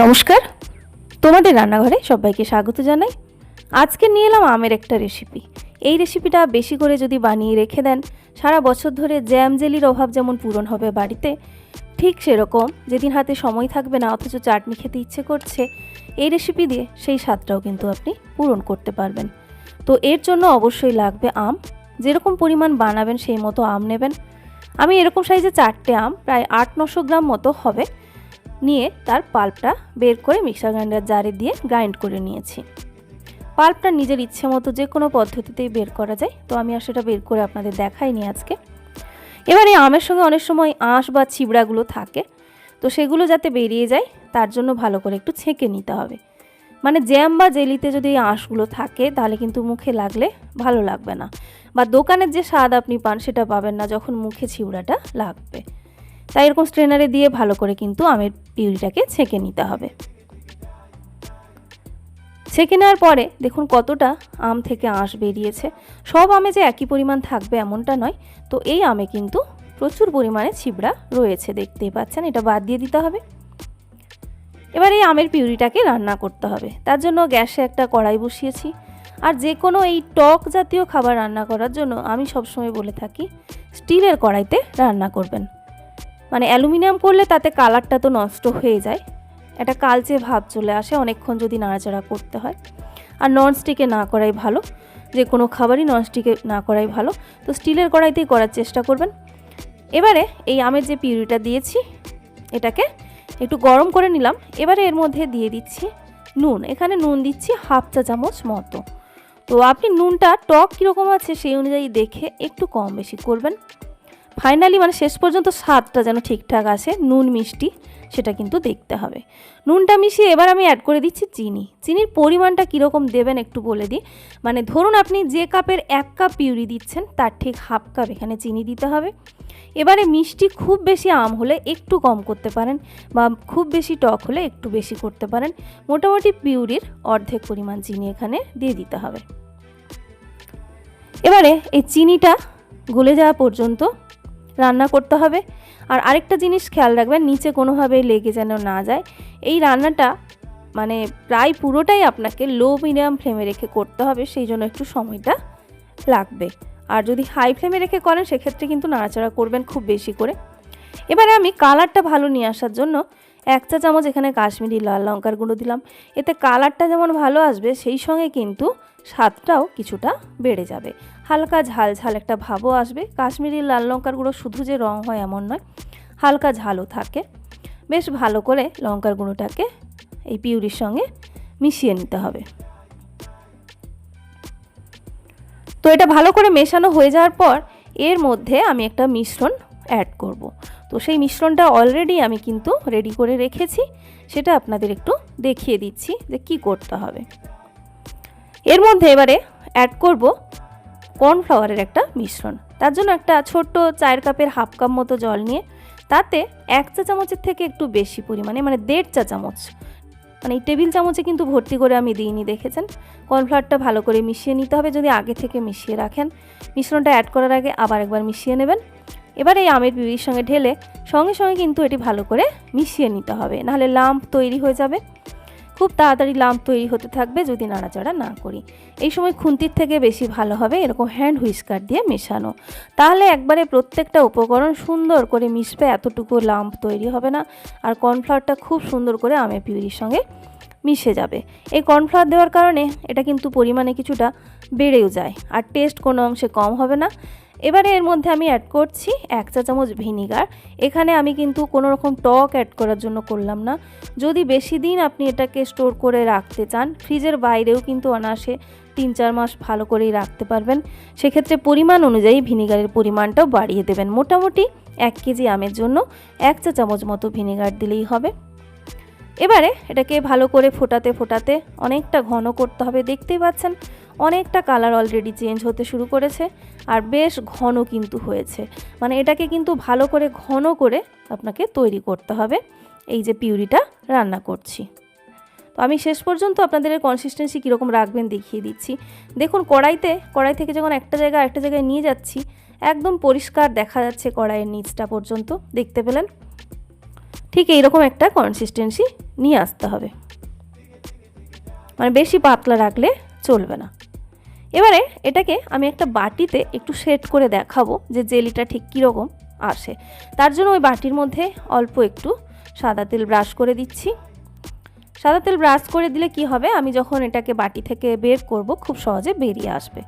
নমস্কার। তোমাদের রান্নাঘরে সবাইকে স্বাগত জানাই। আজকে নিয়ে এলাম আমের একটা রেসিপি এই রেসিপিটা বেশি করে যদি বানিয়ে রেখে দেন, সারা বছর ধরে জ্যাম জেলির অভাব যেমন পূরণ হবে বাড়িতে, ঠিক সেরকম যেদিন হাতে সময় থাকবে না, অথচ চাটনি খেতে ইচ্ছে করছে, এই রেসিপি দিয়ে সেই স্বাদটাও কিন্তু আপনি পূরণ করতে পারবেন। তো এর জন্য অবশ্যই লাগবে আম। যেরকম পরিমাণ বানাবেন, সেই মতো আম নেবেন। আমি এরকম সাইজে চারটে আম, প্রায় আট নশো গ্রাম মতো হবে। নিয়ে তার পাল্পটা বের করে মিক্সার গ্রাইন্ডার জারে দিয়ে গ্রাইন্ড করে নিয়েছি। পাল্পটা নিজের ইচ্ছে মতো যে কোনো পদ্ধতিতেই বের করা যায়, তো আমি আর সেটা বের করে আপনাদের দেখাইনি আজকে। এবার এই আমের সঙ্গে অনেক সময় আঁশ বা ছিবড়াগুলো থাকে, তো সেগুলো যাতে বেরিয়ে যায়, তার জন্য ভালো করে একটু ছেঁকে নিতে হবে। মানে জ্যাম বা জেলিতে যদি এই আঁশগুলো থাকে, তাহলে কিন্তু মুখে লাগলে ভালো লাগবে না। বা দোকানের যে স্বাদ আপনি পান, সেটা পাবেন না যখন মুখে ছিবড়াটা লাগবে। তাই এরকম স্ট্রেনারে দিয়ে ভালো করে কিন্তু আমের পিউরিটাকে ছেঁকে নিতে হবে। ছেঁকে নেওয়ার পরে দেখুন কতটা আম থেকে আঁশ বেরিয়েছে। সব আমে যে একই পরিমাণ থাকবে এমনটা নয়। তো এই আমে কিন্তু প্রচুর পরিমাণে ছিবড়া রয়েছে, দেখতেই পাচ্ছেন। এটা বাদ দিয়ে দিতে হবে। এবার এই আমের পিউরিটাকে রান্না করতে হবে। তার জন্য গ্যাসে একটা কড়াই বসিয়েছি। আর যে কোনো এই টক জাতীয় খাবার রান্না করার জন্য আমি সবসময় বলে থাকি, স্টিলের কড়াইতে রান্না করবেন। মানে অ্যালুমিনিয়াম করলে তাতে কালারটা তো নষ্ট হয়ে যায়। একটা কালচে ভাব চলে আসে, অনেকক্ষণ যদি নাড়াচাড়া করতে হয়। আর ননস্টিকে না করাই ভালো, যে কোনো খাবারই ননস্টিকে না করাই ভালো। তো স্টিলের কড়াইতেই করার চেষ্টা করবেন। এবারে এই আমের যে পিউরিটা দিয়েছি, এটাকে একটু গরম করে নিলাম। এবারে এর মধ্যে দিয়ে দিচ্ছি নুন। এখানে নুন দিচ্ছি হাফ চা চামচ মতো। তো আপনি নুনটা টক কীরকম আছে সেই অনুযায়ী দেখে একটু কম বেশি করবেন। ফাইনালি মানে শেষ পর্যন্ত স্বাদটা যেন ঠিকঠাক আসে নুন মিষ্টি, সেটা কিন্তু দেখতে হবে। নুনটা মিশিয়ে এবার আমি অ্যাড করে দিচ্ছি চিনি। চিনির পরিমাণটা কীরকম দেবেন একটু বলে দিই। মানে ধরুন আপনি যে কাপের এক কাপ পিউরি দিচ্ছেন, তার ঠিক হাফ কাপ এখানে চিনি দিতে হবে। এবারে মিষ্টি খুব বেশি আম হলে একটু কম করতে পারেন বা খুব বেশি টক হলে একটু বেশি করতে পারেন। মোটামুটি পিউরির অর্ধেক পরিমাণ চিনি এখানে দিয়ে দিতে হবে। এবারে এই চিনিটা গলে যাওয়া পর্যন্ত রান্না করতে হবে। আর আরেকটা জিনিস খেয়াল রাখবেন, নিচে কোনোভাবে লেগে যেন না যায়। এই রান্নাটা মানে প্রায় পুরোটাই আপনাকে লো মিডিয়াম ফ্লেমে রেখে করতে হবে, সেই জন্য একটু সময়টা লাগবে। আর যদি হাই ফ্লেমে রেখে করেন, সেক্ষেত্রে কিন্তু নাড়াচাড়া করবেন খুব বেশি করে। এবারে আমি কালারটা ভালো নিয়ে আসার জন্য এক চা চামচ এখানে কাশ্মীরি লাল লঙ্কার গুঁড়ো দিলাম। এতে কালারটা যেমন ভালো আসবে, সেই সঙ্গে কিন্তু স্বাদটাও কিছুটা বেড়ে যাবে। হালকা ঝাল ঝাল একটা ভাবও আসবে। কাশ্মীরি লাল লঙ্কার গুঁড়ো শুধু যে রং হয় এমন নয়, হালকা ঝালও থাকে। বেশ ভালো করে লঙ্কার গুঁড়োটাকে এই পিউরির সঙ্গে মিশিয়ে নিতে হবে। তো এটা ভালো করে মেশানো হয়ে যাওয়ার পর এর মধ্যে আমি একটা মিশ্রণ অ্যাড করব। তো সেই মিশ্রণটা অলরেডি আমি কিন্তু রেডি করে রেখেছি। সেটা আপনাদের একটু দেখিয়ে দিচ্ছি যে কি করতে হবে। এর মধ্যে এবারে অ্যাড করব কর্নফ্লাওয়ারের একটা মিশ্রণ। তার জন্য একটা ছোট্ট চায়ের কাপের হাফ কাপ মতো জল নিয়ে তাতে এক চা চামচের থেকে একটু বেশি পরিমাণে মানে দেড় চা চামচ। মানে এই টেবিল চামচে কিন্তু ভর্তি করে আমি দিইনি, দেখেছেন? কর্নফ্লাওয়ারটা ভালো করে মিশিয়ে নিতে হবে, যদি আগে থেকে মিশিয়ে রাখেন। মিশ্রণটা অ্যাড করার আগে আবার একবার মিশিয়ে নেবেন। এবার এই আমের পিউরির সঙ্গে ঢেলে সঙ্গে সঙ্গে কিন্তু এটি ভালো করে মিশিয়ে নিতে হবে। নাহলে লাম্প তৈরি হয়ে যাবে। খুব তাড়াতাড়ি লাম্প তৈরি হতে থাকবে যদি নাড়াচাড়া না করি। এই সময় খুন্তির থেকে বেশি ভালো হবে এরকম হ্যান্ড হুইস্কার দিয়ে মেশানো। তাহলে একবারে প্রত্যেকটা উপকরণ সুন্দর করে মিশবে, এতটুকু লাম্প তৈরি হবে না। আর কর্নফ্লাওয়ারটা খুব সুন্দর করে আমের পিউরির সঙ্গে মিশে যাবে। এই কর্নফ্লাওয়ার দেওয়ার কারণে এটা কিন্তু পরিমাণে কিছুটা বেড়েও যায়। আর টেস্ট কোনো অংশে কম হবে না। এবারে এর মধ্যে আমি অ্যাড করছি এক চা চামচ ভিনিগার এখানে আমি কিন্তু কোনো রকম টক অ্যাড করার জন্য করলাম না। যদি বেশি দিন আপনি এটাকে স্টোর করে রাখতে চান, ফ্রিজের বাইরেও কিন্তু অনায়াসে তিন চার মাস ভালো করেই রাখতে পারবেন। সেক্ষেত্রে পরিমাণ অনুযায়ী ভিনিগারের পরিমাণটাও বাড়িয়ে দেবেন। মোটামুটি এক কেজি আমের জন্য এক চা চামচ মতো ভিনিগার দিলেই হবে। এবারে এটাকে ভালো করে ফোটাতে ফোটাতে অনেকটা ঘন করতে হবে, দেখতেই পাচ্ছেন। অনেকটা কালার অলরেডি চেঞ্জ হতে শুরু করেছে আর বেশ ঘন কিন্তু হয়েছে। মানে এটাকে কিন্তু ভালো করে ঘন করে আপনাকে তৈরি করতে হবে। এই যে পিউরিটা রান্না করছি। তো আমি শেষ পর্যন্ত আপনাদের কনসিস্টেন্সি কীরকম রাখবেন দেখিয়ে দিচ্ছি। দেখুন, কড়াইতে, কড়াই থেকে যখন একটা জায়গায় একটা জায়গায় নিয়ে যাচ্ছি, একদম পরিষ্কার দেখা যাচ্ছে কড়াইয়ের নিচটা পর্যন্ত। দেখতে পেলেন? ঠিক এইরকম একটা কনসিস্টেন্সি নিয়ে আসতে হবে। মানে বেশি পাতলা রাখলে চলবে না। এবারে এটাকে আমি একটা বাটিতে একটু সেট করে দেখাবো যে জেলিটা ঠিক কীরকম আসে। তার জন্য ওই বাটির মধ্যে অল্প একটু সাদা তেল ব্রাশ করে দিচ্ছি। সাদা তেল ব্রাশ করে দিলে কি হবে? আমি যখন এটাকে বাটি থেকে বের করব, খুব সহজে বেরিয়ে আসবে।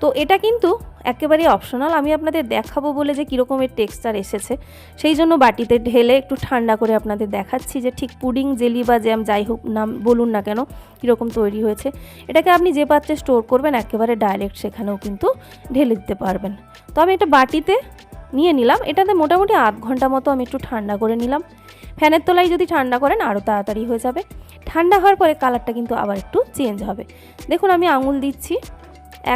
তো এটা কিন্তু একেবারেই অপশনাল আমি আপনাদের দেখাবো বলে যে কীরকমের টেক্সচার এসেছে। সেই জন্য বাটিতে ঢেলে একটু ঠান্ডা করে আপনাদের দেখাচ্ছি যে ঠিক পুডিং, জেলি বা জ্যাম যাই হোক নাম বলুন না কেন, কীরকম তৈরি হয়েছে। এটাকে আপনি যে পাত্রে স্টোর করবেন, একেবারে ডাইরেক্ট সেখানেও কিন্তু ঢেলে দিতে পারবেন। তো আমি এটা বাটিতে নিয়ে নিলাম, এটাতে মোটামুটি আধ ঘণ্টা মতো আমি একটু ঠান্ডা করে নিলাম। ফ্যানের তলায় যদি ঠান্ডা করেন আরও তাড়াতাড়ি হয়ে যাবে। ঠান্ডা হওয়ার পরে কালারটা কিন্তু আবার একটু চেঞ্জ হবে। দেখুন, আমি আঙুল দিচ্ছি।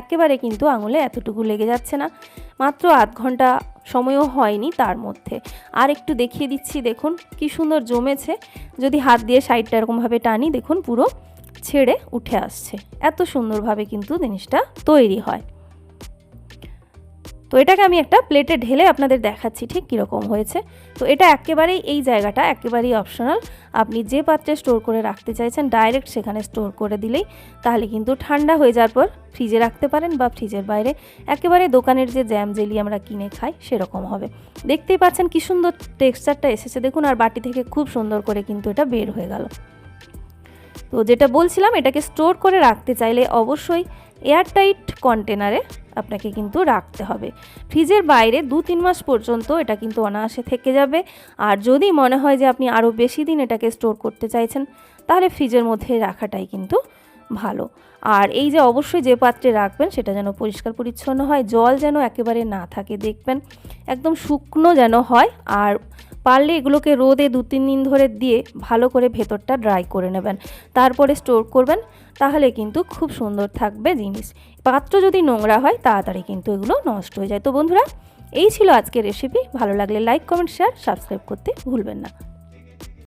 একেবারে কিন্তু আঙুলে এতটুকু লেগে যাচ্ছে না। মাত্র আধ ঘণ্টা সময়ও হয়নি তার মধ্যে। আর একটু দেখিয়ে দিচ্ছি, দেখুন কি সুন্দর জমেছে। যদি হাত দিয়ে সাইডটা এরকমভাবে টানি, দেখুন পুরো ছেড়ে উঠে আসছে। এত সুন্দরভাবে কিন্তু জিনিসটা তৈরি হয়। তো এটাকে আমি একটা প্লেটে ঢেলে আপনাদের দেখাচ্ছি ঠিক কীরকম হয়েছে। তো এটা একেবারেই এই জায়গাটা, একেবারেই অপশনাল আপনি যে পাত্রে স্টোর করে রাখতে চাইছেন ডাইরেক্ট সেখানে স্টোর করে দিলেই তাহলে কিন্তু ঠান্ডা হয়ে যাওয়ার পর ফ্রিজে রাখতে পারেন বা ফ্রিজের বাইরে একেবারে দোকানের যে জ্যাম জেলি আমরা কিনে খাই সেরকম হবে। দেখতেই পাচ্ছেন কি সুন্দর টেক্সচারটা এসেছে। দেখুন, আর বাটি থেকে খুব সুন্দর করে কিন্তু এটা বের হয়ে গেল। তো যেটা বলছিলাম, এটাকে স্টোর করে রাখতে চাইলে অবশ্যই এয়ারটাইট কন্টেনারে আপনাকে কিন্তু রাখতে হবে। ফ্রিজের বাইরে দু তিন মাস পর্যন্ত এটা কিন্তু অনায়াসে থেকে যাবে। আর যদি মনে হয় যে আপনি আরও বেশি দিন এটাকে স্টোর করতে চাইছেন, তাহলে ফ্রিজের মধ্যে রাখাটাই কিন্তু ভালো। আর এই যে অবশ্যই যে পাত্রে রাখবেন, সেটা যেন পরিষ্কার পরিচ্ছন্ন হয়, জল যেন একেবারে না থাকে, দেখবেন একদম শুকনো যেন হয়। আর পারলে এগুলোকে রোদে দু তিন দিন ধরে দিয়ে ভালো করে ভেতরটা ড্রাই করে নেবেন। তারপরে স্টোর করবেন, তাহলে কিন্তু খুব সুন্দর থাকবে জিনিস। পাত্র যদি নোংরা হয়, তাড়াতাড়ি কিন্তু এগুলো নষ্ট হয়ে যায়। তো বন্ধুরা, এই ছিল আজকের রেসিপি ভালো লাগলে লাইক কমেন্ট শেয়ার সাবস্ক্রাইব করতে ভুলবেন না।